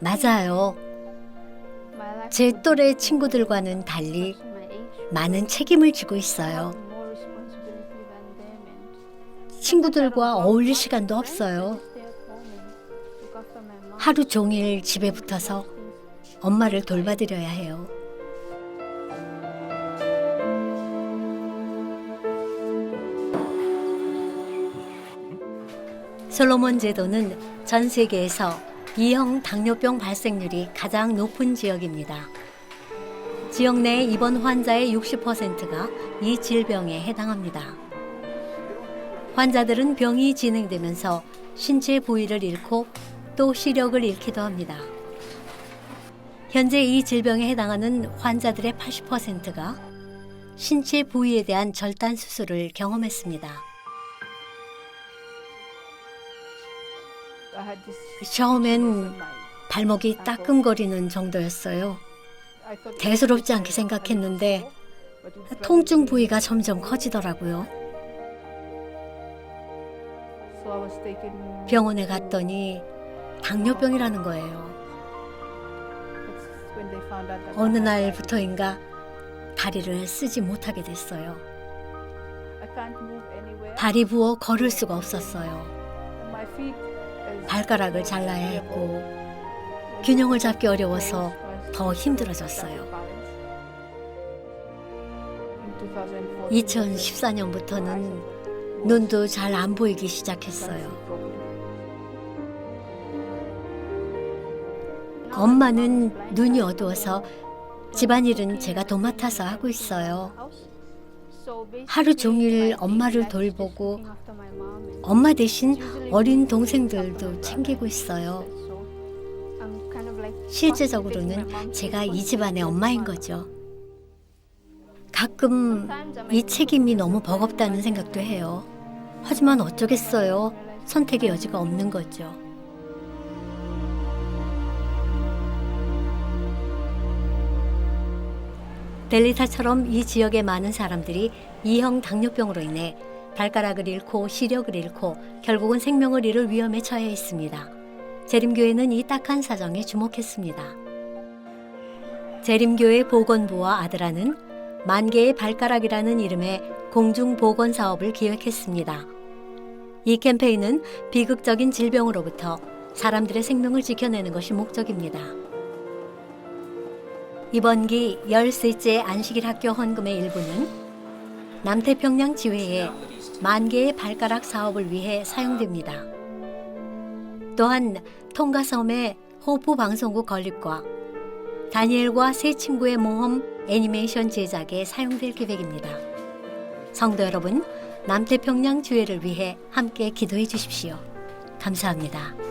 맞아요. 제 또래 친구들과는 달리 많은 책임을 지고 있어요. 친구들과 어울릴 시간도 없어요. 하루 종일 집에 붙어서 엄마를 돌봐드려야 해요. 솔로몬 제도는 전 세계에서 이형 당뇨병 발생률이 가장 높은 지역입니다. 지역 내 입원 환자의 60%가 이 질병에 해당합니다. 환자들은 병이 진행되면서 신체 부위를 잃고 또 시력을 잃기도 합니다. 현재 이 질병에 해당하는 환자들의 80%가 신체 부위에 대한 절단 수술을 경험했습니다. 처음엔 발목이 따끔거리는 정도였어요. 대수롭지 않게 생각했는데 통증 부위가 점점 커지더라고요. 병원에 갔더니 당뇨병이라는 거예요. 어느 날부터인가 다리를 쓰지 못하게 됐어요. 다리 부어 걸을 수가 없었어요. 발가락을 잘라야 했고 균형을 잡기 어려워서 더 힘들어졌어요. 2014년부터는 눈도 잘 안 보이기 시작했어요. 엄마는 눈이 어두워서 집안일은 제가 도맡아서 하고 있어요. 하루 종일 엄마를 돌보고 엄마 대신 어린 동생들도 챙기고 있어요. 실제적으로는 제가 이 집안의 엄마인 거죠. 가끔 이 책임이 너무 버겁다는 생각도 해요. 하지만 어쩌겠어요. 선택의 여지가 없는 거죠. 델리타처럼 이 지역의 많은 사람들이 이형 당뇨병으로 인해 발가락을 잃고 시력을 잃고 결국은 생명을 잃을 위험에 처해 있습니다. 재림교회는 이 딱한 사정에 주목했습니다. 재림교회 보건부와 아드라는 만 개의 발가락이라는 이름의 공중 보건 사업을 기획했습니다. 이 캠페인은 비극적인 질병으로부터 사람들의 생명을 지켜내는 것이 목적입니다. 이번 기 열셋째 안식일 학교 헌금의 일부는 남태평양 지회의 만 개의 발가락 사업을 위해 사용됩니다. 또한 통가섬의 호프 방송국 건립과 다니엘과 세 친구의 모험 애니메이션 제작에 사용될 계획입니다. 성도 여러분, 남태평양 주회를 위해 함께 기도해 주십시오. 감사합니다.